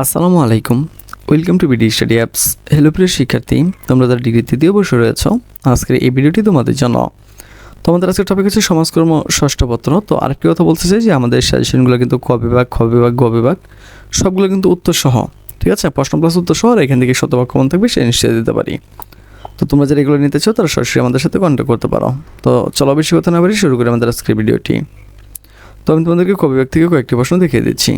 আসসালামু আলাইকুম। Welcome to BD study apps hello প্রিয় শিক্ষার্থী, তোমরা যারা ডিগ্রি তৃতীয় বর্ষে রয়েছ, আজকের এই ভিডিওটি তোমাদের জন্য। তোমাদের আজকের টপিক হচ্ছে সমাজকর্ম ষষ্ঠ পত্র। তো আরেকটি কথা বলতে চাই যে, আমাদের সাজেশনগুলো কিন্তু ক বিভাগ, খ বিভাগ, গ বিভাগ, সবগুলো কিন্তু উত্তর সহ ঠিক আছে? প্রশ্ন প্লাস উত্তর সহ আর এখান থেকে শতভাগ কমন থাকবে, সে নিশ্চয় দিতে পারি। তো তোমরা যারা এগুলো নিতে চাও, তারা সরাসরি আমাদের সাথে কন্ট্যাক্ট করতে পারো। তো চলো বেশি কথা না পারি শুরু করি আমাদের আজকের ভিডিওটি তো আমি তোমাদেরকে ক বিভাগ থেকে কয়েকটি প্রশ্ন দেখিয়ে দিচ্ছি।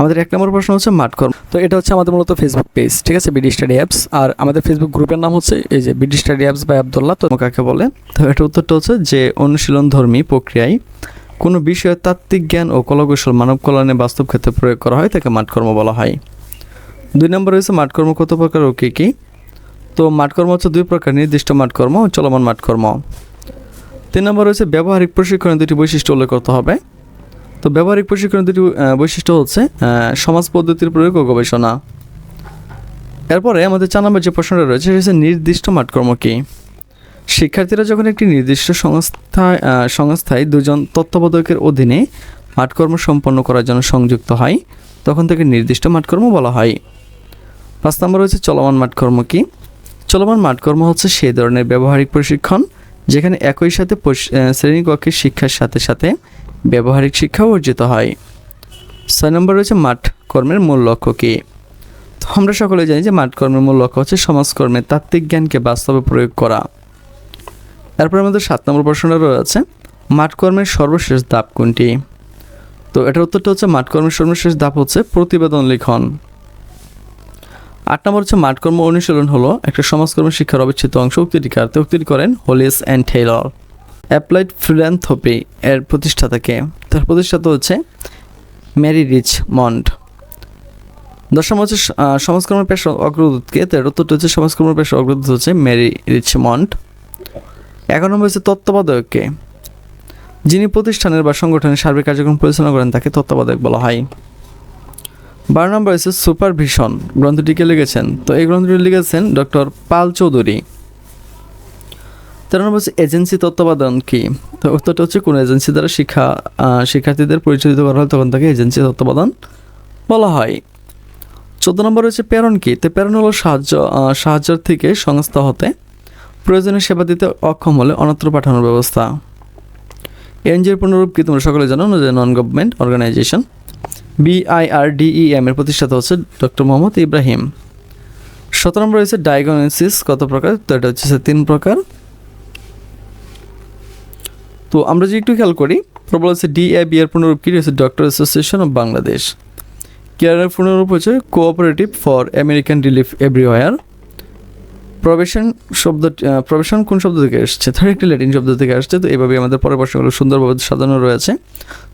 আমাদের এক নম্বর প্রশ্ন হচ্ছে মাঠকর্ম তো এটা হচ্ছে আমাদের মূলত ফেসবুক পেজ ঠিক আছে? বিডি স্টাডি অ্যাপস আর আমাদের ফেসবুক গ্রুপের নাম হচ্ছে এই যে BD study apps by Abdullah তো কাকে বলে? তো এটার উত্তরটা হচ্ছে যে অনুশীলন ধর্মী প্রক্রিয়ায় কোনো বিষয়ে তাত্ত্বিক জ্ঞান ও কলাকৌশল মানব কল্যাণে বাস্তব ক্ষেত্রে প্রয়োগ করা হয়, তাকে মাঠকর্ম বলা হয়। দুই নম্বর হচ্ছে মাঠকর্ম কত প্রকার ও কী কী? তো মাঠকর্ম হচ্ছে দুই প্রকার, নির্দিষ্ট মাঠকর্ম ও চলমান মাঠকর্ম তিন নম্বর হচ্ছে ব্যবহারিক প্রশিক্ষণের দুটি বৈশিষ্ট্য উল্লেখ করতে হবে। তো ব্যবহারিক প্রশিক্ষণের দুটি বৈশিষ্ট্য হচ্ছে সমাজ পদ্ধতির প্রয়োগ ও গবেষণা। এরপরে আমাদের চার নম্বর যে প্রশ্নটা রয়েছে, সেটা হচ্ছে নির্দিষ্ট মাঠকর্ম কী? শিক্ষার্থীরা যখন একটি নির্দিষ্ট সংস্থায় সংস্থায় দুজন তত্ত্বাবধায়কের অধীনে মাঠকর্ম সম্পন্ন করার জন্য সংযুক্ত হয়, তখন তাকে নির্দিষ্ট মাঠকর্ম বলা হয়। পাঁচ নম্বর হচ্ছে চলমান মাঠকর্ম কী? চলমান মাঠকর্ম হচ্ছে সেই ধরনের ব্যবহারিক প্রশিক্ষণ যেখানে একই সাথে শ্রেণীকক্ষের শিক্ষার সাথে সাথে ব্যবহারিক শিক্ষাও অর্জিত হয়। ছয় নম্বর রয়েছে মাঠ কর্মের মূল লক্ষ্য কী? তো আমরা সকলে জানি যে মাঠ কর্মের মূল লক্ষ্য হচ্ছে সমাজকর্মে তাত্ত্বিক জ্ঞানকে বাস্তবে প্রয়োগ করা। তারপরে আমাদের সাত নম্বর প্রশ্নটা রয়েছে, মাঠ কর্মের সর্বশেষ ধাপ কোনটি? তো এটার উত্তরটা হচ্ছে, মাঠ কর্মের সর্বশেষ ধাপ হচ্ছে প্রতিবেদন লিখন। আট নম্বর হচ্ছে মাঠকর্ম অনুশীলন হলো একটা সমাজকর্ম শিক্ষার অবিচ্ছেদ্য অংশ। উক্তিটি কারতে উক্তিটি করেন Hollis and Taylor. Applied philanthropy এর প্রতিষ্ঠাতাকে তার প্রতিষ্ঠাতা হচ্ছে ম্যারি রিচ মন্ড। দশম হচ্ছে আহ, সমাজকর্ম পেশা অগ্রদূতকে তার উত্তরটা হচ্ছে সমাজকর্ম পেশা অগ্রদূত হচ্ছে ম্যারি রিচ মন্ড। এগারো নম্বর হচ্ছে তত্ত্বাবধায়ককে যিনি প্রতিষ্ঠানের বা সংগঠনের সার্বিক কার্যক্রম পরিচালনা করেন তাকে তত্ত্বাবধায়ক বলা হয়। বারো নম্বর হচ্ছে সুপারভিশন গ্রন্থটিকে লিখেছেন? তো এই গ্রন্থটি লিখেছেন ডক্টর পাল চৌধুরী। তেরো নম্বর হচ্ছে এজেন্সি তত্ত্বাবধান কি? তো উত্তরটা হচ্ছে কোনো এজেন্সি দ্বারা শিক্ষা শিক্ষার্থীদের পরিচালিত করা হয় তখন তাকে এজেন্সি তত্ত্বাবধান বলা হয়। চোদ্দ নম্বর হচ্ছে প্রেরণ কি? তো প্রেরণ হলো সাহায্য সাহায্যের থেকে সংস্থা হতে প্রয়োজনীয় সেবা দিতে অক্ষম হলে অন্যত্র পাঠানোর ব্যবস্থা। এনজিওর পুনরূপ কি তোমরা সকলে জানো, যে নন গভর্নমেন্ট অর্গানাইজেশন বিআইআরডিইএম এর প্রতিষ্ঠাতা হচ্ছে ডক্টর মোহাম্মদ ইব্রাহিম। সতেরো নম্বর রয়েছে ডায়াগনোসিস, কত প্রকার? তো এটা হচ্ছে তিন প্রকার। তো আমরা যদি একটু খেয়াল করি, প্রবল হচ্ছে ডিএবি এর পুনরূপ কি? রয়েছে ডক্টর অ্যাসোসিয়েশন অফ বাংলাদেশ। কেয়ারের পুনরূপ হচ্ছে cooperative for American relief everywhere probation শব্দ প্রবেশন কোন শব্দ থেকে এসছে? তার একটি ল্যাটিন শব্দ থেকে আসছে, তো এইভাবে আমাদের পরের প্রশ্নগুলো সুন্দরভাবে সাজানো রয়েছে।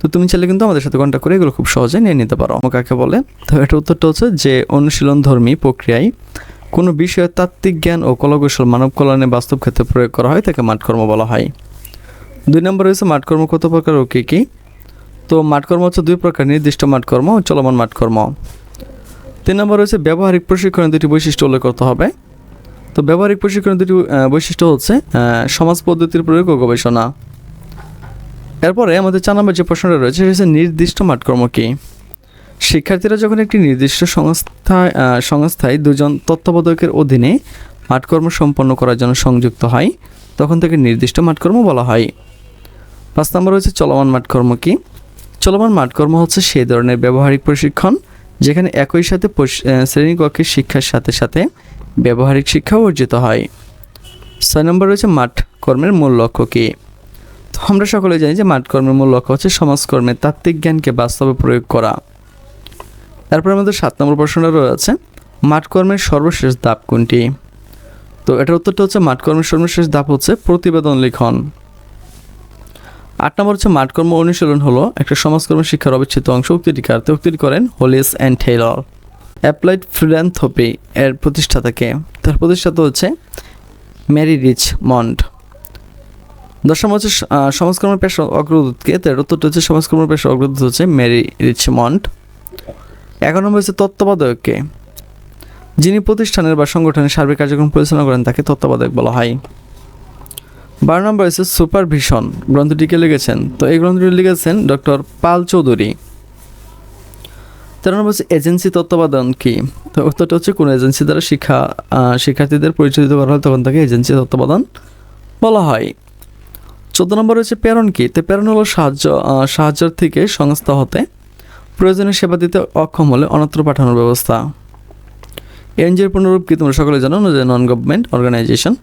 তো তুমি চাইলে কিন্তু আমাদের সাথে কন্ট্যাক্ট করে এগুলো খুব সহজে নিয়ে নিতে পারো। কাকে বলে? তো এটা উত্তরটা হচ্ছে যে অনুশীলন ধর্মী প্রক্রিয়ায় কোনো বিষয়ে তাত্ত্বিক জ্ঞান ও কলাকৌশল মানব কল্যাণে বাস্তব ক্ষেত্রে প্রয়োগ করা হয়, তাকে মাঠকর্ম বলা হয়। দুই নম্বর রয়েছে মাঠকর্ম কত প্রকার ও কী কী? তো মাঠকর্ম হচ্ছে দুই প্রকার, নির্দিষ্ট মাঠকর্ম ও চলমান মাঠকর্ম। তিন নম্বর রয়েছে ব্যবহারিক প্রশিক্ষণের দুটি বৈশিষ্ট্য উল্লেখ করতে হবে। তো ব্যবহারিক প্রশিক্ষণের দুটি বৈশিষ্ট্য হচ্ছে সমাজ পদ্ধতির প্রয়োগ ও গবেষণা। এরপরে আমাদের চার নম্বর যে প্রশ্নটা রয়েছে, সেটা হচ্ছে নির্দিষ্ট মাঠকর্ম কী? শিক্ষার্থীরা যখন একটি নির্দিষ্ট সংস্থায় সংস্থায় দুজন তত্ত্বাবধায়কের অধীনে মাঠকর্ম সম্পন্ন করার জন্য সংযুক্ত হয়, তখন তাকে নির্দিষ্ট মাঠকর্ম বলা হয়। পাঁচ নম্বর হচ্ছে চলমান মাঠকর্ম কী? চলমান মাঠকর্ম হচ্ছে সেই ধরনের ব্যবহারিক প্রশিক্ষণ, যেখানে একই সাথে শ্রেণীকক্ষের শিক্ষার সাথে সাথে ব্যবহারিক শিক্ষাও অর্জিত হয়। ছয় নম্বর রয়েছে মাঠ কর্মের মূল লক্ষ্য কী? তো আমরা সকলে জানি যে মাঠ কর্মের মূল লক্ষ্য হচ্ছে সমাজকর্মে তাত্ত্বিক জ্ঞানকে বাস্তবে প্রয়োগ করা। তারপর আমাদের সাত নম্বর প্রশ্নটা রয়েছে মাঠকর্মের সর্বশেষ ধাপ কোনটি? তো এটার উত্তরটা হচ্ছে মাঠকর্মের সর্বশেষ ধাপ হচ্ছে প্রতিবেদন লিখন। আট নম্বর হচ্ছে মাঠকর্ম অনুশীলন হলো একটা সমাজকর্ম শিক্ষার অবিচ্ছেদ্য অংশ উক্তিটি কারতে উক্তিটি করেন Hollis and Taylor. Applied philanthropy এর প্রতিষ্ঠাতাকে। তার প্রতিষ্ঠাতা হচ্ছে ম্যারি রিচ মন্ড। দশম হচ্ছে আহ, সমাজকর্ম পেশা অগ্রদূতকে। তার উত্তরটা হচ্ছে সমাজকর্ম পেশা অগ্রদূত হচ্ছে ম্যারি রিচ মন্ড। এগারো নম্বর হচ্ছে তত্ত্বাবধায়ককে। যিনি প্রতিষ্ঠানের বা সংগঠনের সার্বিক কার্যক্রম পরিচালনা করেন তাকে তত্ত্বাবধায়ক বলা হয়। বারো নম্বর হচ্ছে সুপারভিশন। গ্রন্থটিকে লিখেছেন। তো এই গ্রন্থটি লিখেছেন ডক্টর পাল চৌধুরী। তেরো নম্বর হচ্ছে এজেন্সি তত্ত্বাবধান কি? তো উত্তরটা হচ্ছে কোনো এজেন্সি দ্বারা শিক্ষা শিক্ষার্থীদের পরিচালিত করা হয়, তখন তাকে এজেন্সি তত্ত্বাবধান বলা হয়। চোদ্দ নম্বর হচ্ছে প্রেরণ কি? তো প্রেরণ হলো সাহায্য সাহায্যের থেকে সংস্থা হতে প্রয়োজনীয় সেবা দিতে অক্ষম হলে অন্যত্র পাঠানোর ব্যবস্থা। এনজিওর পুনরূপ কি তোমরা সকলে জানো? যে নন গভর্নমেন্ট অর্গানাইজেশন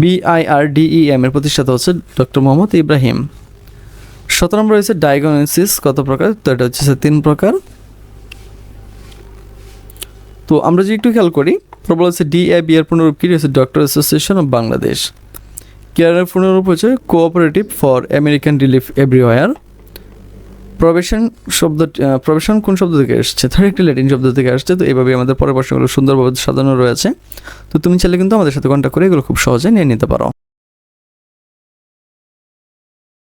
বিআইআরডিইএম এর প্রতিষ্ঠাতা হচ্ছে ডক্টর মোহাম্মদ ইব্রাহিম। সতেরো নম্বর রয়েছে ডায়াগনোসিস কত প্রকার? তো এটা হচ্ছে তিন প্রকার। তো আমরা যদি একটু খেয়াল করি, প্রবল হচ্ছে ডিএবি এর পুনরূপ কি হচ্ছে ডক্টর অ্যাসোসিয়েশন অফ বাংলাদেশ কেয়ারের পুনরূপ হচ্ছে cooperative for American relief everywhere probation শব্দ প্রবেশন কোন শব্দ থেকে এসছে? থার্ড একটি ল্যাটিন শব্দ থেকে আসছে তো এইভাবে আমাদের পরের প্রশ্নগুলো সুন্দরভাবে সাজানো রয়েছে। তো তুমি চাইলে কিন্তু আমাদের সাথে কন্ট্যাক্ট করে এগুলো খুব সহজে নিয়ে নিতে পারো।